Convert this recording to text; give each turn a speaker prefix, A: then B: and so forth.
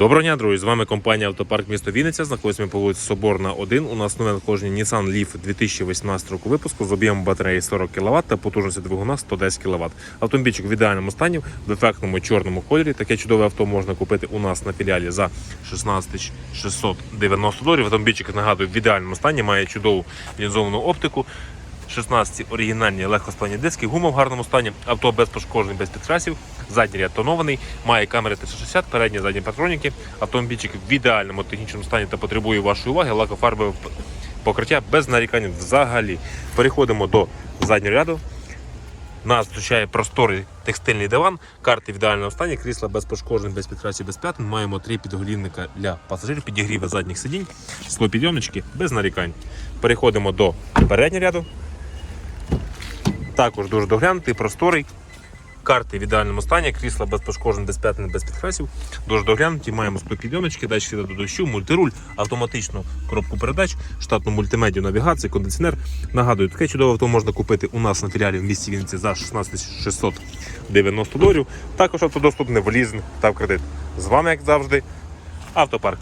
A: Доброго дня, друзі! З вами компанія Автопарк місто Вінниця. Знаходимося по вулиці Соборна 1. У нас нове надходження Nissan Leaf 2018 року випуску з об'ємом батареї 40 кВт та потужності двигуна 110 кВт. Автомобільчик в ідеальному стані, в ефектному чорному кольорі. Таке чудове авто можна купити у нас на філіалі за 16 690 доларів. Автомобільчик нагадую в ідеальному стані, має чудову лінзовану оптику. 16 оригінальні легкосплавні диски, гума в гарному стані, авто без пошкоджень, без підкрасів, задній ряд тонований, має камери 360, передні задні патроніки, автомобільчик в ідеальному технічному стані та потребує вашої уваги, лакофарбове покриття без нарікань взагалі. Переходимо до заднього ряду. Нас зустрічає просторий текстильний диван, карти в ідеальному стані, крісла без пошкоджень, без підкрасів, без п'ятин. Маємо три підголівника для пасажирів, підігріви задніх сидінь, склопідйомнички без нарікань. Переходимо до переднього ряду. Також дуже доглянутий, просторий. Карти в ідеальному стані, крісла без пошкоджень, без п'ятин, без підкрасів. Дуже доглянуті. Маємо склопідйомнички, датчики до дощу, мультируль, автоматичну коробку передач, штатну мультимедію, навігацію, кондиціонер. Нагадую, таке чудове авто можна купити у нас на філіалі в місті Вінниці за 16 690 доларів. Також авто доступне в лізинг та в кредит. З вами, як завжди, автопарк.